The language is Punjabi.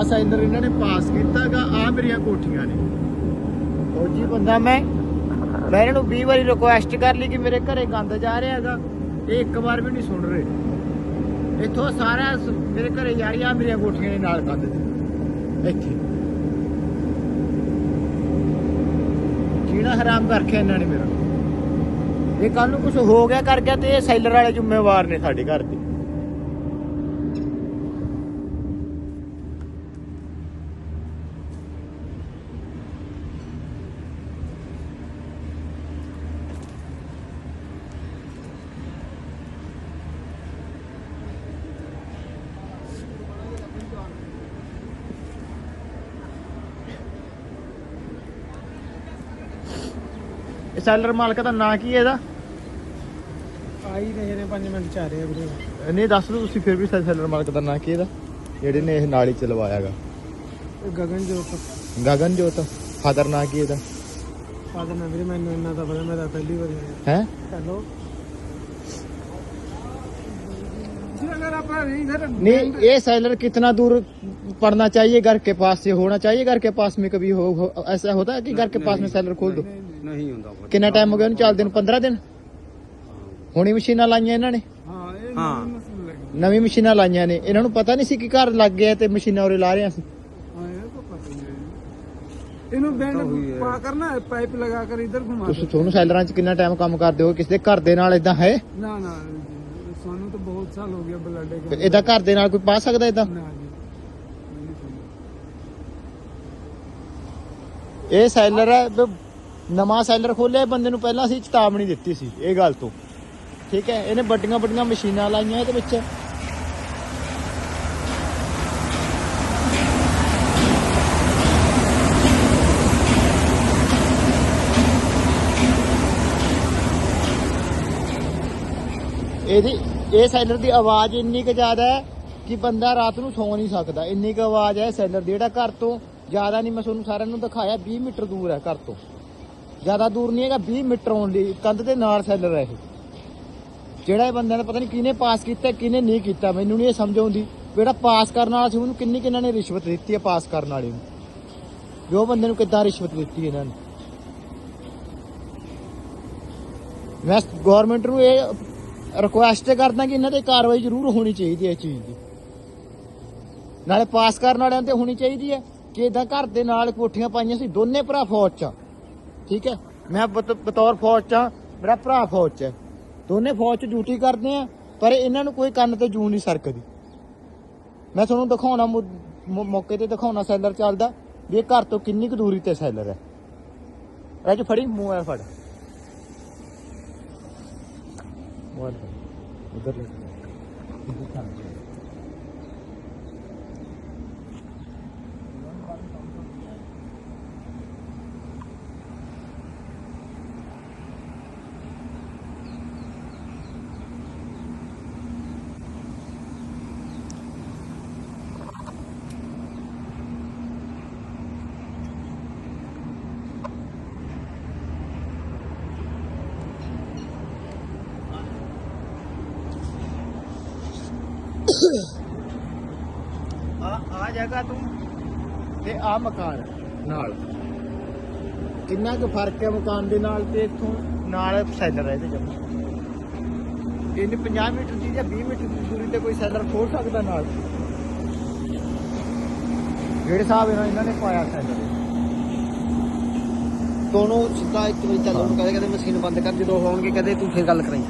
ਆਹ ਸਾਈਨਰ ਇਹਨਾਂ ਨੇ ਪਾਸ ਕੀਤਾਗਾ ਆ ਮੇਰੀਆਂ ਕੋਠੀਆਂ ਨੇ। ਫੌਜੀ ਬੰਦਾ ਮੈਂ ਮੈਂ ਇਹਨਾਂ ਨੂੰ 20 ਵਾਰੀ ਰਿਕੁਐਸਟ ਕਰ ਲਈ ਕਿ ਮੇਰੇ ਘਰੇ ਗੰਦ ਜਾ ਰਿਹਾ ਹੈਗਾ। ਇਹ ਇੱਕ ਵਾਰ ਵੀ ਨਹੀਂ ਸੁਣ ਰਹੇ। ਇੱਥੋਂ ਸਾਰਾ ਮੇਰੇ ਘਰੇ ਜਾ ਰਹੀ ਆ ਮੇਰੀਆਂ ਕੋਠੀਆਂ ਦੇ ਨਾਲ ਕੰਧ ਦੇ ਇੱਥੇ। ਜੀਣਾ ਹਰਾਮ ਕਰ ਰੱਖਿਆ ਇਹਨਾਂ ਨੇ ਮੇਰਾ। ਇਹ ਕੱਲ ਨੂੰ ਕੁਝ ਹੋ ਗਿਆ, ਕਰ ਗਿਆ ਤੇ ਇਹ ਸੈਲਰ ਵਾਲੇ ਜ਼ਿੰਮੇਵਾਰ ਨੇ ਸਾਡੇ ਘਰ ਦੇ। ਸੈਲਰ ਮਾਲਕ ਦਾ ਨਾਂ ਕੀ ਹੈ ਇਹਦਾ? ਆਈ ਰਹੇ ਨੇ 5 ਮਿੰਟ ਚ ਆ ਰਹੇ ਆ ਵੀਰੇ। ਨਹੀਂ ਦੱਸ ਦਿਓ ਤੁਸੀਂ ਫਿਰ ਵੀ ਸੈਲਰ ਮਾਲਕ ਦਾ ਨਾਂ ਕੀ ਹੈ ਇਹਦਾ? ਜਿਹੜੇ ਨੇ ਇਹ ਨਾਲੀ ਚ ਲਵਾਇਆਗਾ ਇਹ ਗਗਨ ਜੋਤ। ਗਗਨ ਜੋਤ ਫਾਦਰ ਨਾਂ ਕੀ ਇਹਦਾ? ਫਾਦਰ ਨਾ ਵੀਰੇ ਮੈਨੂੰ ਇੰਨਾ ਤਾਂ ਪਤਾ ਮੈਂ ਤਾਂ ਪਹਿਲੀ ਵਾਰ ਆਇਆ। ਹੈ? हेलो जी अगर आप इधर नहीं ये सैलर कितना दूर पड़ना चाहिए घर के पास से होना चाहिए घर के पास में कभी हो, हो ऐसा होता है कि घर के पास में सैलर खोल दो नहीं ਹੁੰਦਾ ਕਿੰਨਾ ਟਾਈਮ ਹੋ ਗਿਆ ਉਹਨੂੰ ਚੱਲ ਦਿਨ 15 ਦਿਨ ਹੁਣੀ ਮਸ਼ੀਨਾਂ ਲਾਈਆਂ ਇਹਨਾਂ ਨੇ ਹਾਂ ਇਹ ਨਵੀਂ ਨਸਲ ਲੱਗੀ ਨਵੀਂ ਮਸ਼ੀਨਾਂ ਲਾਈਆਂ ਨੇ ਇਹਨਾਂ ਨੂੰ ਪਤਾ ਨਹੀਂ ਸੀ ਕਿ ਘਰ ਲੱਗ ਗਿਆ ਤੇ ਮਸ਼ੀਨਾਂ ਉਰੇ ਲਾ ਰਹੇ ਸੀ ਹਾਂ ਇਹ ਤਾਂ ਪਤਾ ਹੀ ਹੈ ਇਹਨੂੰ ਬੈਂਡ ਪਾ ਕਰਨਾ ਪਾਈਪ ਲਗਾ ਕਰ ਇਧਰ ਘੁਮਾ ਤੁਸੀਂ ਤੁਹਾਨੂੰ ਸੈਲਰਾਂ 'ਚ ਕਿੰਨਾ ਟਾਈਮ ਕੰਮ ਕਰਦੇ ਹੋ ਕਿਸੇ ਦੇ ਘਰ ਦੇ ਨਾਲ ਇਦਾਂ ਹੈ ਨਾ ਨਾ ਸਾਨੂੰ ਤਾਂ ਬਹੁਤ ਸਾਲ ਹੋ ਗਿਆ ਬਲੱਡੇ ਫਿਰ ਏਦਾਂ ਘਰ ਦੇ ਨਾਲ ਕੋਈ ਪਾ ਸਕਦਾ ਇਦਾਂ ਨਾ ਜੀ। ਨਹੀਂ ਸੁਣਦਾ। ਇਹ ਸੈਲਰ ਹੈ ਨਵਾਂ ਸੈਲਰ ਖੋਲਿਆ ਬੰਦੇ ਨੂੰ ਪਹਿਲਾਂ ਅਸੀਂ ਚੇਤਾਵਨੀ ਦਿੱਤੀ ਸੀ ਇਹ ਗੱਲ ਤੋਂ। ਠੀਕ ਹੈ ਇਹਨੇ ਵੱਡੀਆਂ ਵੱਡੀਆਂ ਮਸ਼ੀਨਾਂ ਲਾਈਆਂ ਇਹਦੇ ਵਿੱਚ। ਇਹਦੀ ਇਹ ਸੈਲਰ ਦੀ ਆਵਾਜ਼ ਇੰਨੀ ਕੁ ਜ਼ਿਆਦਾ ਹੈ ਕਿ ਬੰਦਾ ਰਾਤ ਨੂੰ ਸੌ ਨਹੀਂ ਸਕਦਾ। ਇੰਨੀ ਕੁ ਆਵਾਜ਼ ਹੈ ਸੈਲਰ ਦੀ। ਜਿਹੜਾ ਘਰ ਤੋਂ ਜ਼ਿਆਦਾ ਨਹੀਂ, ਮੈਂ ਤੁਹਾਨੂੰ ਸਾਰਿਆਂ ਨੂੰ ਦਿਖਾਇਆ 20 ਮੀਟਰ ਦੂਰ ਹੈ ਘਰ ਤੋਂ। ਜ਼ਿਆਦਾ ਦੂਰ ਨਹੀਂ ਹੈਗਾ 20 ਮੀਟਰ ਓਨਲੀ ਕੰਧ ਦੇ ਨਾਲ ਸੈਲਰ ਹੈ ਇਹ। ਜਿਹੜਾ ਇਹ ਬੰਦਿਆਂ ਨੇ ਪਤਾ ਨਹੀਂ ਕਿਹਨੇ ਪਾਸ ਕੀਤਾ ਕਿਹਨੇ ਨਹੀਂ ਕੀਤਾ। ਮੈਨੂੰ ਨਹੀਂ ਇਹ ਸਮਝ ਆਉਂਦੀ ਜਿਹੜਾ ਪਾਸ ਕਰਨ ਵਾਲਾ ਸੀ, ਉਹਨੂੰ ਕਿੰਨੀ ਕਿੰਨਾਂ ਨੇ ਰਿਸ਼ਵਤ ਦਿੱਤੀ ਹੈ ਪਾਸ ਕਰਨ ਵਾਲੇ ਨੂੰ? ਵੀ ਉਹ ਬੰਦੇ ਨੂੰ ਕਿੱਦਾਂ ਰਿਸ਼ਵਤ ਦਿੱਤੀ ਇਹਨਾਂ ਨੇ? ਮੈਂ ਗਵਰਨਮੈਂਟ ਨੂੰ ਇਹ ਰਿਕੁਐਸਟ ਕਰਦਾ ਕਿ ਇਹਨਾਂ ਤੇ ਕਾਰਵਾਈ ਜ਼ਰੂਰ ਹੋਣੀ ਚਾਹੀਦੀ ਹੈ ਇਸ ਚੀਜ਼ ਦੀ। ਨਾਲੇ ਪਾਸ ਕਰਨ ਵਾਲਿਆਂ ਤੇ ਹੋਣੀ ਚਾਹੀਦੀ ਹੈ ਕਿ ਇਦਾਂ ਘਰ ਦੇ ਨਾਲ ਕੋਠੀਆਂ ਪਾਈਆਂ ਸੀ ਦੋਨੇ ਭਰਾ ਫੌਜ ਚ ਠੀਕ ਹੈ? ਮੈਂ ਬਤ- ਬਤੌਰ ਫੌਜ ਚ ਆ, ਮੇਰਾ ਭਰਾ ਫੌਜ ਚ ਹੈ ਦੋਨੇ ਫੌਜ ਚ ਡਿਊਟੀ ਕਰਦੇ ਆ ਪਰ ਇਹਨਾਂ ਨੂੰ ਕੋਈ ਕੰਨ ਤੇ ਜੂ ਨਹੀਂ ਸਰਕਦੀ। ਮੈਂ ਤੁਹਾਨੂੰ ਦਿਖਾਉਣਾ ਮੌਕੇ ਤੇ ਦਿਖਾਉਣਾ ਸੈਲਰ ਚੱਲਦਾ ਵੀ ਇਹ ਘਰ ਤੋਂ ਕਿੰਨੀ ਕੁ ਦੂਰੀ ਤੇ ਸੈਲਰ ਹੈ। ਰਾਜ ਫੜੀ ਮੂੰਹ ਫੜ ਫੜ। مدرس ਆ ਆ ਜਗ੍ਹਾ ਤੂੰ ਤੇ ਆ ਮਕਾਨ ਨਾਲ। ਕਿੰਨਾ ਕੁ ਫ਼ਰਕ ਹੈ ਮਕਾਨ ਦੇ ਨਾਲ ਤੇ ਇੱਥੋਂ? ਨਾਲ ਸੈਲਰ ਹੈ ਇਹਦੇ ਜਮਾ ਇਹਨੇ 50 ਮੀਟਰ ਦੀ ਜਾਂ 20 ਮੀਟਰ ਦੀ ਦੂਰੀ ਤੇ ਕੋਈ ਸੈਲਰ ਖੋਲ ਸਕਦਾ ਨਾਲ? ਜਿਹੜੇ ਹਿਸਾਬ ਨਾਲ ਇਹਨਾਂ ਨੇ ਪਾਇਆ ਸੈਲਰ। ਦੋਨੋਂ ਸਿੱਧਾ ਇੱਕ ਵਜੇ ਚੱਲ ਹੁਣ ਕਦੇ ਕਦੇ ਮਸ਼ੀਨ ਬੰਦ ਕਰ, ਜਦੋਂ ਹੋਣਗੇ ਕਦੇ ਤੂੰ ਫੇਰ ਗੱਲ ਕਰਾਈ